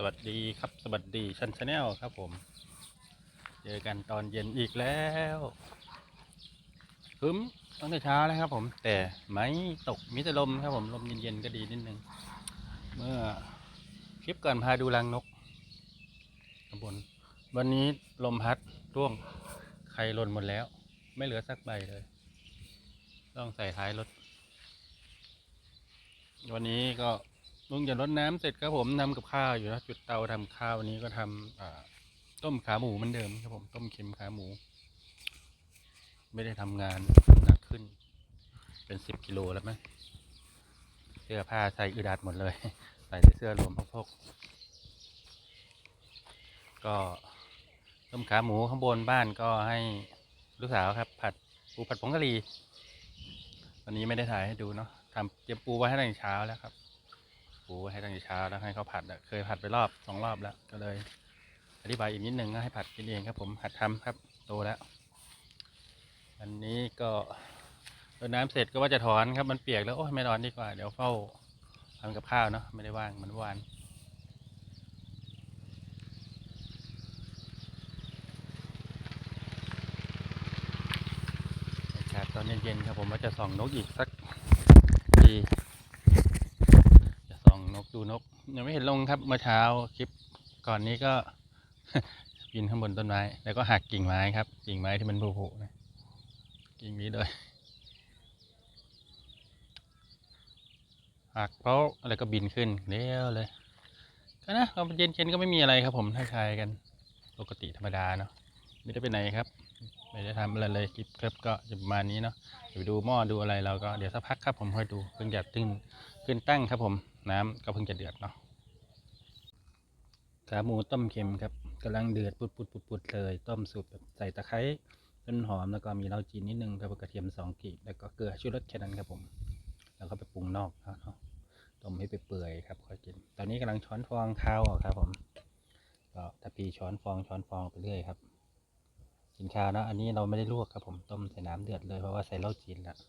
สวัสดีครับสวัสดีชันชาแนลครับผม เจอกันตอนเย็นอีกแล้วคึ้มตั้งแต่เช้าแล้วครับผม แต่ไม่ตกมิต่ลมครับผมลมเย็นๆก็ดีนิดนึง เมื่อคลิปก่อนพาดูรังนกข้างบนวันนี้ลมพัดร่วงไข่หล่นหมดแล้ว ไม่เหลือสักใบเลย ต้องใส่ท้ายรถ วันนี้ก็ ลุงจะรดน้ำเสร็จครับผมทำกับข้าวอยู่นะจุดเตาทำข้าววันนี้ก็ทำอ่าต้มขาหมูเหมือนเดิมครับผมต้มเค็มขาหมู ไม่ได้ทำงานหนักขึ้น เป็นสิบกิโลแล้วไหมเสื้อผ้าใส่อึดอัดหมดเลย ใส่เสื้อรวมพวกก็ต้มขาหมูข้างบนบ้านก็ให้ลูกสาวครับ ผัดปูผัดผงกะหรี่วันนี้ไม่ได้ถ่ายให้ดูเนาะทำเตรียมปูไว้ให้ตั้งแต่เช้าแล้วครับ ปูไว้ให้ตั้งแต่เช้าแล้วให้เขาผัดเคยผัดไปรอบสองรอบแล้วก็เลย อธิบายอีกนิดนึงให้ผัดกินเองครับ ผมหัดทำครับโตแล้วอันนี้ก็รดน้ำเสร็จก็ว่าจะถอนครับมันเปียกแล้วโอ้ยไม่ถอนดีกว่า เดี๋ยวเฝ้าทำกับข้าวเนาะไม่ได้ว่างเหมันเมื่อวานอากาศตอนเย็นๆครับผมว่าจะส่องนกอีกสักที องนกดูนก ยังไม่เห็นลงครับเมื่อเช้าคลิปก่อนนี้ก็ปีนข้างบนต้นไม้ แล้วก็หักกิ่งไม้ครับ กิ่งไม้ที่มันผุๆนะกิ่งนี้เลยหักเพราะอะไรก็บินขึ้นเร็วเลย ก็นะตอนเย็นๆก็ไม่มีอะไรครับผมทักทายกันปกติธรรมดาเนาะไม่ได้ไปไหนครับ ไม่ได้ทำอะไรเลยคลิปครับก็จะประมาณนี้เนาะเดี๋ยวไปดูหม้อดูอะไรเราก็เดี๋ยวสักพักครับผมค่อยดูเพิ่งจะตึ้งขึ้นตั้งครับผม น้ำก็เพิ่งจะเดือดเนาะขาหมูต้มเค็มครับกำลังเดือดปุดปุดปุดปุดเลย ต้มสุกแบบใส่ตะไคร้ต้นหอมแล้วก็มีเหล้าจีนนิดนึงครับกระเทียมสองกีบแล้วก็เกลือชูรสแค่นั้นครับผม แล้วก็ไปปรุงนอกเนาะต้มให้ไปเปื่อยครับค่อยกิน ตอนนี้กำลังช้อนฟองข้าวออกครับผมก็ตะพีช้อนฟองช้อนฟองไปเรื่อยครับกินข้าวนะอันนี้เราไม่ได้ลวกครับผมต้มใส่น้ำเดือดเลยเพราะว่าใส่เหล้าจีนแล้วอ๋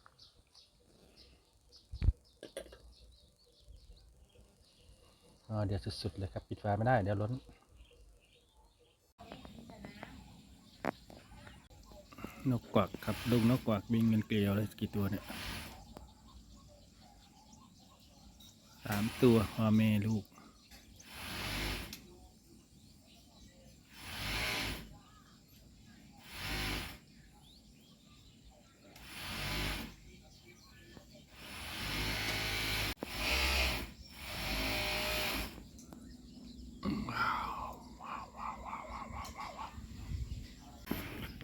อ เดือดสุดๆเลยครับ ปิดไฟไม่ได้ เดี๋ยวล้น นกกวักครับลูกนกกวักบินเงินเกลียวเลยกี่ตัวเนี่ยสามตัวพ่อแม่ลูก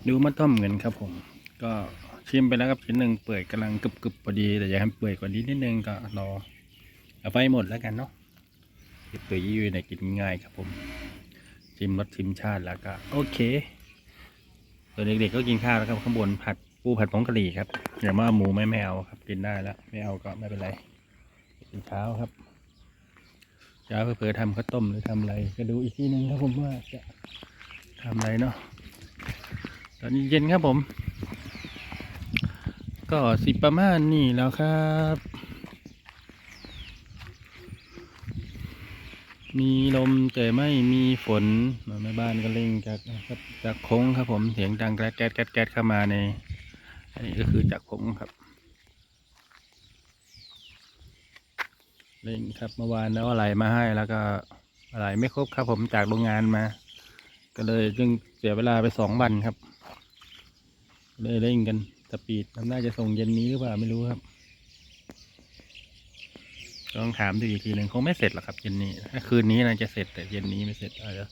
ดูมาต้มกันครับผม ก็ชิมไปแล้วครับชิ้นหนึ่งเปื่อยกำลังกรึบๆพอดีแต่อยากให้เปื่อยกว่านี้นิดนึงก็รอเอาไปหมดแล้วกันเนาะเปื่อยยุ่ยเนี่ยกินง่ายครับผมชิมรสชิมชาติแล้วก็โอเคตัวเด็กๆก็กินข้าวแล้วครับข้างบนผัดปูผัดผงกะหรี่ครับอย่ามาหมูไม่ไม่เอาครับ กินได้แล้วไม่เอาก็ไม่เป็นไรกินเช้าครับเช้าเผื่อทำข้าวต้มหรือทำอะไร ก็ดูอีกทีหนึ่งครับผมว่าจะทำอะไรเนาะ ตอนนี้เย็นครับผม ก็สิประมาณนี้แล้วครับ มีลมแต่ไม่มีฝนแม่บ้านก็เร่งจากครับจากโค้งครับผมเสียงดังแก๊สแก๊สแก๊สแก๊สเข้ามาในอันนี้ก็คือจากคงครับเร่งครับเมื่อวานแล้วอะไรมาให้แล้วก็อะไรไม่ครบครับผมจากโรงงานมา ก็เลยจึงเสียเวลาไปสองวันครับ เลยเร่งกันสปีดน่าจะส่งเย็นนี้หรือเปล่าไม่รู้ครับต้องถามดูอีกทีหนึ่งคงไม่เสร็จหรอกครับเย็นนี้ถ้าคืนนี้น่าจะเสร็จแต่เย็นนี้ไม่เสร็จอาจจะ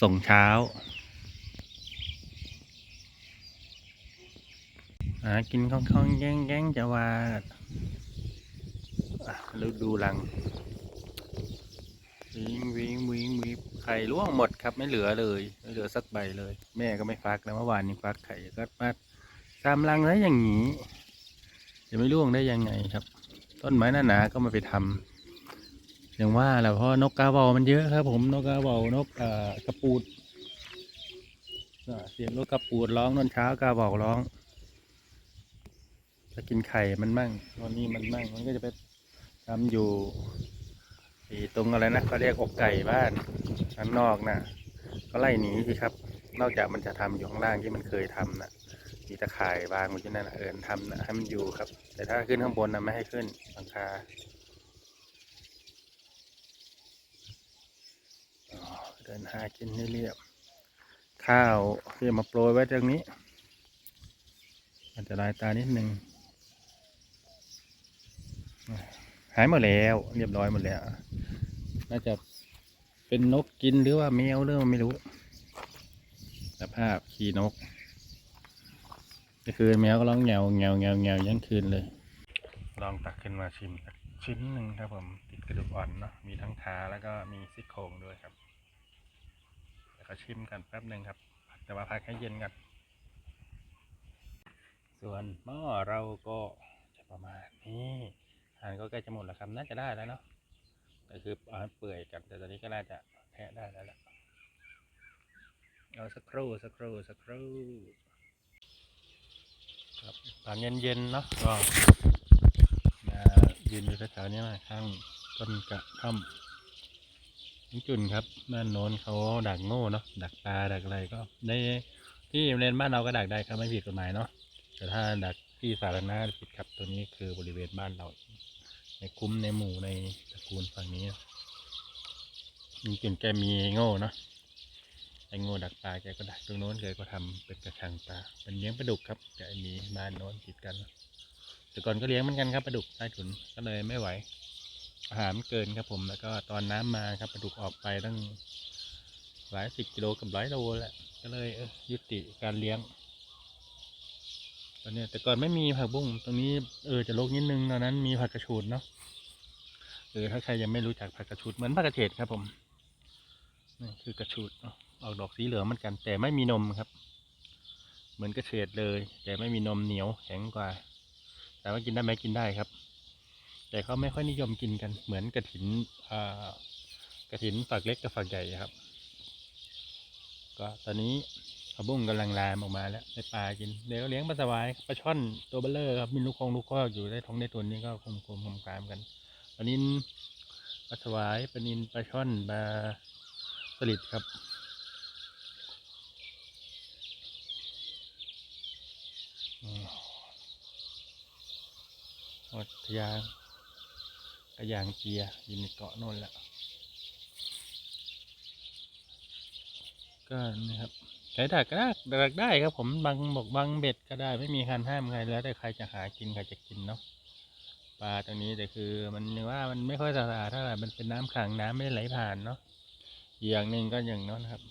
ส่งเช้าอ่ากินคล่องๆแย่งแย่งๆจะว่าแล้วดูรังวิงวิงวิงวิงไข่ร่วงหมดครับไม่เหลือเลยไม่เหลือสักใบเลย แม่ก็ไม่ฟักแล้วเมื่อวานนี้ฟักไข่ก็มา ตามรังแล้วอย่างนี้จะไม่ร่วงได้ยังไงครับ ต้นไม้หนาๆก็มาไปทำอย่างว่าแหละเพราะนกกาเบามันเยอะครับ ผมนกกาเบานกกระปูดเสียงนกกระปูดร้องตอนเช้ากาเบาร้องจะกินไข่มันมั่งตอนนี้มันมั่งมันก็จะไปทำอยู่ตรงอะไรนะเขาเรียกอกไก่บ้านข้างนอกน่ะก็ไล่หนีสิครับ นอกจากมันจะทำอยู่ข้างล่างที่มันเคยทำน่ะ ตะข่ายวางไว้ที่นั่นเอินทำนะให้มันอยู่ครับ แต่ถ้าขึ้นข้างบนน่ะไม่ให้ขึ้นหลังคาเดินหากินให้เรียบ ข้าวที่มาโปรยไว้ตรงนี้มันจะลายตานิดนึงหายหมดแล้วเรียบร้อยหมดแล้ว น่าจะเป็นนกกินหรือว่าแมวหรือว่าไม่รู้สภาพขี่นก ก็คือแมวก็ร้องแงวแงวแงวแงวยันคืนเลย ลองตักขึ้นมาชิมสักชิ้นหนึ่งครับผมติดกระดูกอ่อนเนาะมีทั้งขาแล้วก็มีซี่โครงด้วยครับแล้วก็ชิมกันแป๊บหนึ่งครับ แต่ว่าพักให้เย็นกันส่วนหม้อเราก็จะประมาณนี้ทานก็ใกล้จะหมดแล้วครับน่าจะได้แล้วเนาะแต่คือเอาให้เปื่อยกันแต่ตอนนี้ก็น่าจะแทะได้แล้วแหละเอาสักครู่สักครู่สักครู่ ครับตอนเย็นๆเนาะก็มายืนอยู่แถวๆนี้มาข้างต้นกระท่อมน้องจุนครับบ้านโน้นเขาดักโง่เนาะดักปลาดักอะไรก็ในที่โรงเรียนบ้านเราก็ดักได้ครับไม่ผิดกฎหมายเนาะแต่ถ้าดักที่สาธารณะผิดครับตัวนี้คือบริเวณบ้านเรา ในคุ้มในหมู่ในตระกูลฝั่งนี้มีกลิ่นแกมีโง่เนาะ ไอ้โง่ดักปลาแกก็ดักตรงโน้นแกก็ทำเป็นกระชังปลาเป็นเลี้ยงปลาดุกครับแกมีบ้านโน้นติดกัน แต่ก่อนก็เลี้ยงเหมือนกันครับปลาดุกใต้ถุนก็เลยไม่ไหว อาหารมันเกินครับผมแล้วก็ตอนน้ำมาครับปลาดุกออกไปตั้งหลายสิบกิโลกับหลายโลแหละก็เลยเออยุติการเลี้ยงตอนนี้แต่ก่อนไม่มีผักบุ้งตรงนี้เออจะลกนิดนึงตอนนั้นมีผักกระชูดเนาะเออถ้าใครยังไม่รู้จักผักกระชูดเหมือนผักกระเฉดครับผมนี่คือกระชูดเนาะ ออกดอกสีเหลืองเหมือนกัน แต่ไม่มีนมครับ เหมือนกระเฉดเลย แต่ไม่มีนมเหนียวแข็งกว่า แต่ว่ากินได้ไหมกินได้ครับ แต่เขาไม่ค่อยนิยมกินกัน เหมือนกระถินกระถินฝักเล็กกับฝักใหญ่ครับ ก็ตอนนี้ผักบุ้งกำลังลามออกมาแล้วในปลากินเดี๋ยวเลี้ยงปลาสวายปลาช่อนตัวเบลเลอร์ครับมีลูกคงลูกคอกอยู่ได้ท้องได้ตัวนี้ก็คงคงคงกามกันปลานินปลาสวายปลานินปลาช่อนปลาสลิดครับ อดทยากระยางเจียอยู่ในเกาะโน่นแหละก็นี่ครับใช้ดักก็ได้ดักได้ครับผมบางบอกบางเบ็ดก็ได้ไม่มีการห้ามใครแล้วแต่ใครจะหากินใครจะกินเนาะปลาตรงนี้แต่คือมันว่ามันไม่ค่อยสะอาดเท่าไหร่มันเป็นน้ำขังน้ำไม่ไหลผ่านเนาะอีกอย่างหนึ่งก็อย่างนั้นครับ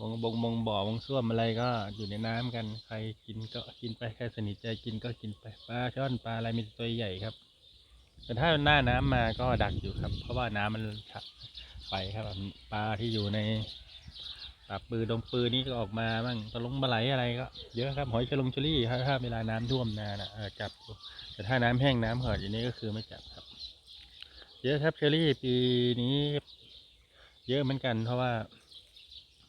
วงบงบงบ่อวงส้วมอะไรก็อยู่ในน้ำกัน ใครกินก็กินไปใครสนิทใจกินก็กินไปปลาช่อนปลาอะไรมีตัวใหญ่ครับ แต่ถ้าหน้าน้ำมาก็ดักอยู่ครับ เพราะว่าน้ำมันขับไปครับปลาที่อยู่ในปลาปือดงปือนี่ก็ออกมาบ้างปลาลงปลาไหลอะไรก็เยอะครับหอยเชลงเชอรี่ถ้าเวลาน้ำท่วมนานะจับแต่ถ้าน้ำแห้งน้ำเหือดอย่างนี้ก็คือไม่จับครับ เยอะครับเชอรี่ปีนี้ เยอะเหมือนกันเพราะว่า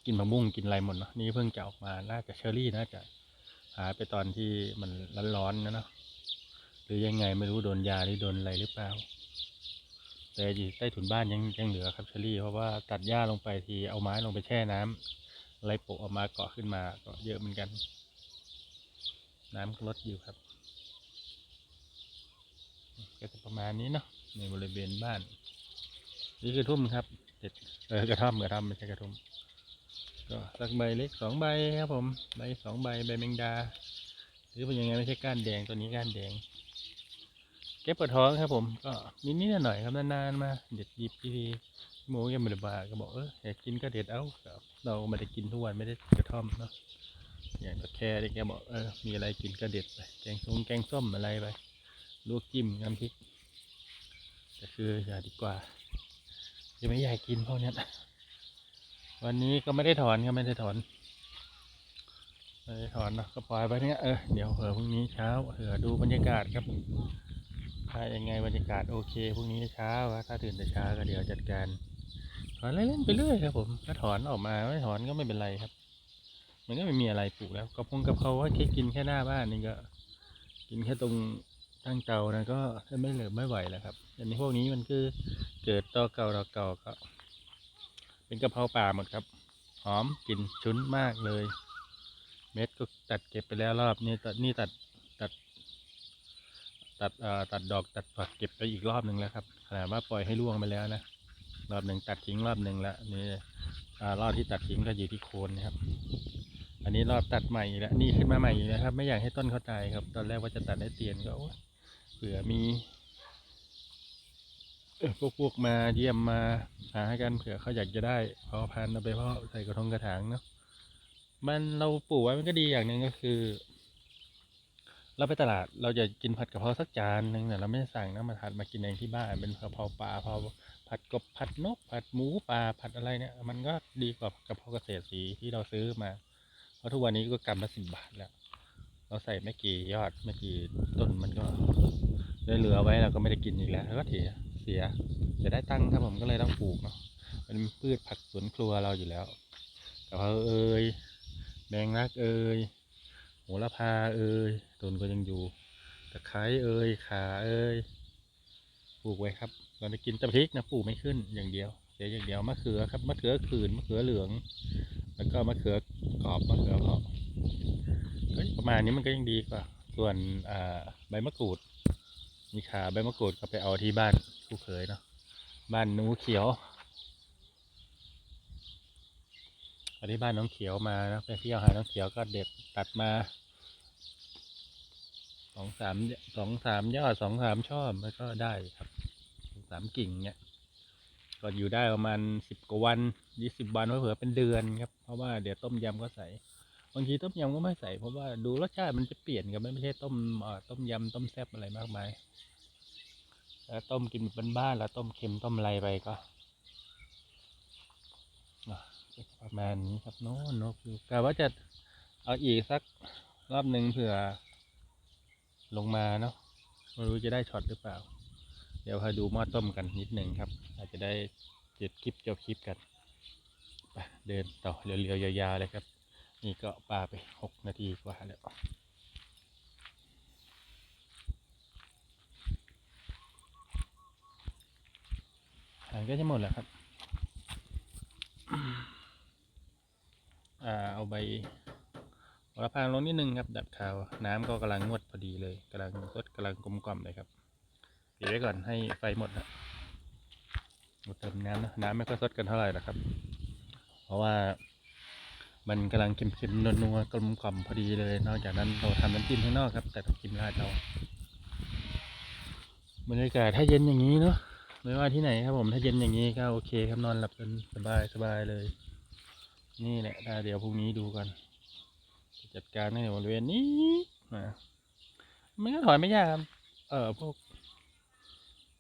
กินมะม่วงกินอะไรหมดเนาะนี่เพิ่งจะออกมาน่าจะเชอรี่น่าจะหายไปตอนที่มันร้อนๆนะเนาะหรือยังไงไม่รู้โดนยาหรือโดนอะไรหรือเปล่า แต่อยู่ใต้ถุนบ้านยังยังเหลือครับเชอรี่ เพราะว่าตัดหญ้าลงไปทีเอาไม้ลงไปแช่น้ำอะไรโปะออกมาเกาะขึ้นมาก็เยอะเหมือนกัน น้ำก็ลดอยู่ครับก็จะประมาณนี้เนาะในบริเวณบ้าน นี่คือทุ่มครับเด็ดเออกระท่อมกระท่อมไม่ใช่กระทุ่ม ก็สักใบเล็กสองใบครับผมใบสองใบใบแมงดา หรือเป็นยังไงไม่ใช่ก้านแดงตัวนี้ก้านแดงเก็บปวดท้องครับผมก็นิดนิดหน่อยครับนานๆมาเด็ดหยิบทีหมูยังไม่ได้บาก็บอกเอออยากกินก็เด็ดเอาเราไม่ได้กินทุกวันไม่ได้กระท่อมเนาะอย่างตะแคร์ที่แกบอกเออมีอะไรกินก็เด็ดไปแกงส้มแกงส้มอะไรไปลวกจิ้มน้ำพริกแต่คืออย่าดีกว่าจะไม่อยากกินพวกนี้ วันนี้ก็ไม่ได้ถอนก็ไม่ได้ถอนไม่ได้ถอนเนาะก็ปล่อยไปเนี้ยเออเดี๋ยวเผื่อพรุ่งนี้เช้าเผื่อดูบรรยากาศครับ ถ้ายังไงบรรยากาศโอเคพรุ่งนี้เช้าถ้าตื่นแต่เช้าก็เดี๋ยวจัดการถอนเล่นๆไปเรื่อยครับผมถ้าถอนออกมาไม่ถอนก็ไม่เป็นไรครับ มันก็ไม่มีอะไรปลูกแล้วกระพงกระเพราว่าแค่กินแค่หน้าบ้านนี่ก็ กินแค่ตรงตั้งเตานะก็ไม่เหลือไม่ไหวแล้วครับอันนี้พวกนี้มันคือเกิดต่อเก่าต่อเก่าก็ เป็นกะเพราป่าหมดครับ หอมกลิ่นชุนมากเลย เม็ดก็ตัดเก็บไปแล้วรอบนี้ตัดนี่ตัดตัด ตัดเอ่อตัดดอกตัดฝักเก็บไปอีกรอบหนึ่งแล้วครับขนาดว่าปล่อยให้ร่วงไปแล้วนะรอบหนึ่งตัดทิ้งรอบหนึ่งล้วนี่อ่ารอบที่ตัดทิ้งก็อยู่ที่โคนนะครับ อันนี้รอบตัดใหม่อีกแล้วนี่ขึ้นมาใหม่อีกแล้วครับ ไม่อยากให้ต้นเขาตายครับ ตอนแรกว่าจะตัดให้เตียนก็เผื่อมี พวกพวกมาเยี่ยมมาหากันเผื่อเขาอยากจะได้พอพันเอาไปเพาะใส่กระทงกระถางเนาะมันเราปลูกไว้มันก็ดีอย่างหนึ่งก็คือ เราไปตลาดเราจะกินผัดกะเพราสักจานหนึ่งเนี่เราไม่ได้สั่งนะมาทานมากินเองที่บ้านเป็นกะเพราปลาเพราผัดกบผัดนก ผัดหมูปลาผัดอะไรเนี่ย มันก็ดีกว่ากะเพราเกษตรสีที่เราซื้อมา เพราะทุกวันนี้ก็กรัมละสิบบาทแล้ว เราใส่ไม่กี่ยอดไม่กี่ต้นมันก็ได้เหลือไว้เราก็ไม่ได้กินอีกแล้วก็เสีย สียจะได้ตั้งครับผมก็เลยต้องปลูกเนาะเป็นพืชผักสวนครัวเราอยู่แล้วกะเพราเอ่ยแมงลักเอ่ยโหระพาเอ่ยต้นก็ยังอยู่ตะไคร้เอ่ยขาเอ่ยปลูกไว้ครับเราจะกินตะพริกนะปลูกไม่ขึ้นอย่างเดียวเสียอย่างเดียวมะเขือครับมะเขือขื่นมะเขือเหลือง แล้วก็มะเขือกรอบมะเขือเผาก็ประมาณนี้มันก็ยังดีกว่า ส่วนใบมะกรูด มีขาใบมะกรูดก็ไปเอาที่บ้านผู้เคยเนาะบ้านนูเขียวเอาที่บ้านน้องเขียวมานะไปเที่ยวหาน้องเขียวก็เด็ดตัดมาสองสามสองสามยอดสองสามช่อมันก็ได้ครับสามกิ่งเนี่ยก็อยู่ได้ประมาณสิบกว่าวันยี่สิบวันเผื่อเป็นเดือนครับ เพราะว่าเดี๋ยวต้มยำก็ใส่ บางทีต้มยำก็ไม่ใส่เพราะว่าดูรสชาติมันจะเปลี่ยนกันไม่ใช่ต้มต้มยำต้มแซ่บอะไรมากมายแล้วต้มกินแบบบ้านๆแล้วต้มเค็มต้มอะไรไปก็ประมาณนี้ครับโน้นนกอยู่กะว่าจะเอาอีกสักรอบหนึ่งเผื่อ ลงมาเนาะไม่รู้จะได้ช็อตหรือเปล่า เดี๋ยวพาดูหม้อต้มกันนิดหนึ่งครับ อาจจะได้เจ็ดคลิปเจ้าคลิปกันไปเดินต่อเรียวๆยาวๆเลยครับ นี่ก็ปลาไปหกนาทีกว่าแล้วอาหารก็จะหมดแล้วครับ อ่า เอาใบโหระพาลงนิดนึงครับ ดับคาว น้ำก็กำลังงวดพอดีเลยกำลังรสกำลังกลมกล่อมเลยครับเดี๋ยวไว้ก่อนให้ไฟหมดนะหมดเติมน้ำนะ น้ำไม่ค่อยสดกันเท่าไหร่นะครับ เพราะว่า มันกำลังเค็มๆนัวๆกลมกล่อมพอดีเลย นอกจากนั้นเราทำน้ำจิ้มข้างนอกครับ แต่น้ำจิ้มราดเราบรรยากาศถ้าเย็นอย่างนี้เนาะไม่ว่าที่ไหนครับผมถ้าเย็นอย่างนี้ก็โอเคครับนอนหลับสบายสบายเลย นี่แหละเดี๋ยวพรุ่งนี้ดูกัน จัดการในบริเวณนี้นะมันก็ถอนไม่ยากครับ เออพวก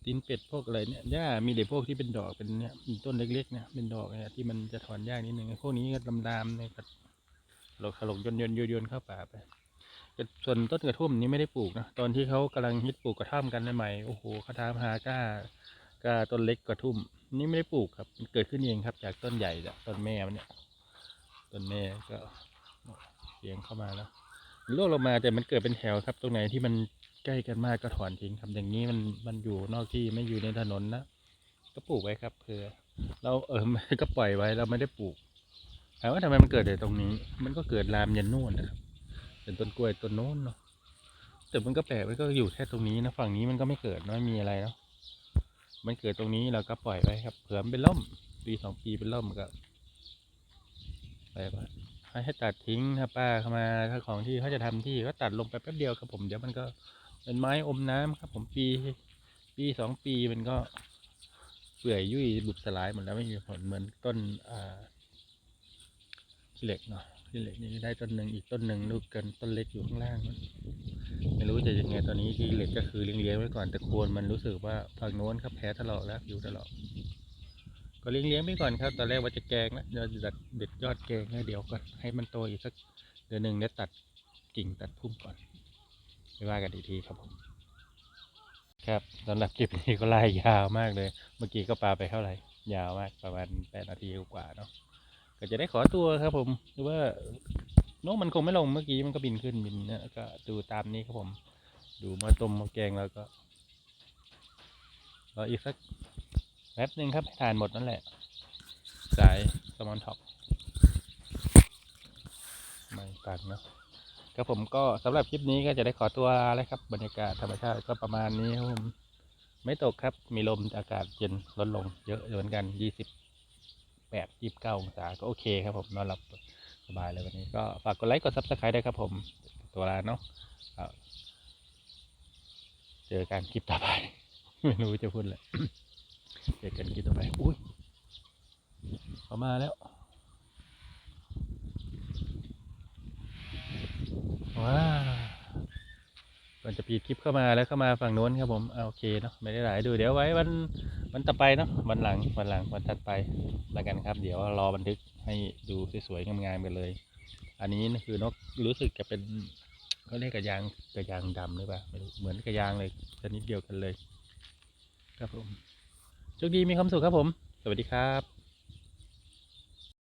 ตีนเป็ดพวกอะไรเนี่ยหญ้ามีแต่พวกที่เป็นดอกเป็นเนี่ยต้นเล็กๆเนี่ยเป็นดอกเนี่ยที่มันจะถอนยากนิดนึงพวกนี้ก็ดำๆเนี่ยก็เราขลกยนยนโยนเข้าป่าไปส่วนต้นกระทุ่มนี้ไม่ได้ปลูกนะตอนที่เขากำลังฮิตปลูกกระท่อมกันใหม่โอ้โหเขาทำหาก้าก้าต้นเล็กกระทุ่ม นี่ไม่ได้ปลูกครับมันเกิดขึ้นเองครับ จากต้นใหญ่จากต้นแม่มันเนี่ยต้นแม่ก็เลี้ยงเข้ามาแล้วโลกลงมาแต่มันเกิดเป็นแถวครับ ตรงไหนที่มัน ใกล้กันมากก็ถอนทิ้งครับอย่างนี้มันมันอยู่นอกที่ไม่อยู่ในถนนนะก็ปลูกไว้ครับเผื่อเราเออก็ปล่อยไว้เราไม่ได้ปลูกถามว่าทำไมมันเกิดแต่ตรงนี้ มันก็เกิดลามยันโน่นนะครับเป็นต้นกล้วยต้นโน้นเนาะแต่มันก็แปลกมันก็อยู่แค่ตรงนี้นะฝั่งนี้มันก็ไม่เกิดไม่มีอะไรเนาะมันเกิดตรงนี้เราก็ปล่อยไว้ครับเผื่อมันเป็นล่มปีสองปีเป็นล่มก็ไปไปให้ให้ตัดทิ้งถ้าป้าเข้ามาถ้าของที่เขาจะทำที่ก็ตัดลงไปแป๊บเดียวครับผมเดี๋ยวมันก็ เป็นไม้อมน้ำครับ ผมปี ปีสองปีมันก็เปื่อยยุ่ยบุบสลายหมดแล้วไม่มีผลเหมือนต้นอ่าขี้เหล็กเนาะขี้เหล็กนี่ได้ต้นหนึ่งอีกต้นหนึ่งลูกเกินต้นเล็กอยู่ข้างล่างมันไม่รู้จะยังไงตอนนี้ที่เหล็กก็คือเลี้ยงเลี้ยงไว้ก่อนแต่โคนมันรู้สึกว่าฝั่งโน้นครับแพ้ทะเลาะแล้วอยู่ทะเลาะก็เลี้ยงเลี้ยงไปก่อนครับตอนแรกว่าจะแกงนะเดี๋ยวจะดัดเด็ดยอดแกงให้เดี๋ยวก่อนให้มันโตอีกสักเดือนหนึ่งเดี๋ยวตัดกิ่งตัดพุ่มก่อน ไม่ว่ากันอีกทีครับผม ครับสำหรับคลิปนี้ก็ไล่ยาวมากเลย เมื่อกี้ก็ปาไปเท่าไหร่ ยาวมากประมาณแปดนาทีกว่าเนาะก็จะได้ขอตัวครับผมหรือว่านกมันคงไม่ลงเมื่อกี้มันก็บินขึ้นบินเนี่ยก็ดูตามนี้ครับผม ดูมาต้มมาแกงแล้วก็รออีกสักแป๊บหนึ่งครับทานหมดนั่นแหละ สายสมอนท็อปไม่ปังเนาะ ครับผมก็สำหรับคลิปนี้ก็จะได้ขอตัวแล้วครับ บรรยากาศธรรมชาติก็ประมาณนี้ครับผมไม่ตกครับ มีลมอากาศเย็นลดลง เยอะเหมือนกันยี่สิบแปดยี่สิบเก้าองศาก็โอเคครับผมนอนหลับสบายเลยวันนี้ ก็ฝากกดไลค์กดซับสไครต์ด้วยครับผมตัวลาเนาะเอาเจอกันคลิปต่อไป ไม่รู้จะพูดเลยเจอกันคลิปต่อไป อุ้ยเขามาแล้ว ว้าวก่อนจะปีดคลิปเข้ามาแล้วเข้ามาฝั่งโน้นครับผมเอาโอเคเนาะไม่ได้หลายดูเดี๋ยวไว้วันวันต่อไปเนาะวันหลังวันหลังวันถัดไปแล้วกันครับ เดี๋ยวรอบันทึกให้ดูสวยๆงามๆกันเลย อันนี้นะคือนกรู้สึกจะเป็นเขาเรียกกระยางกระยางดำหรือเปล่าไม่รู้เหมือนกระยางเลยชนิดเดียวกันเลย ครับผมโชคดีมีความสุขครับผม สวัสดีครับ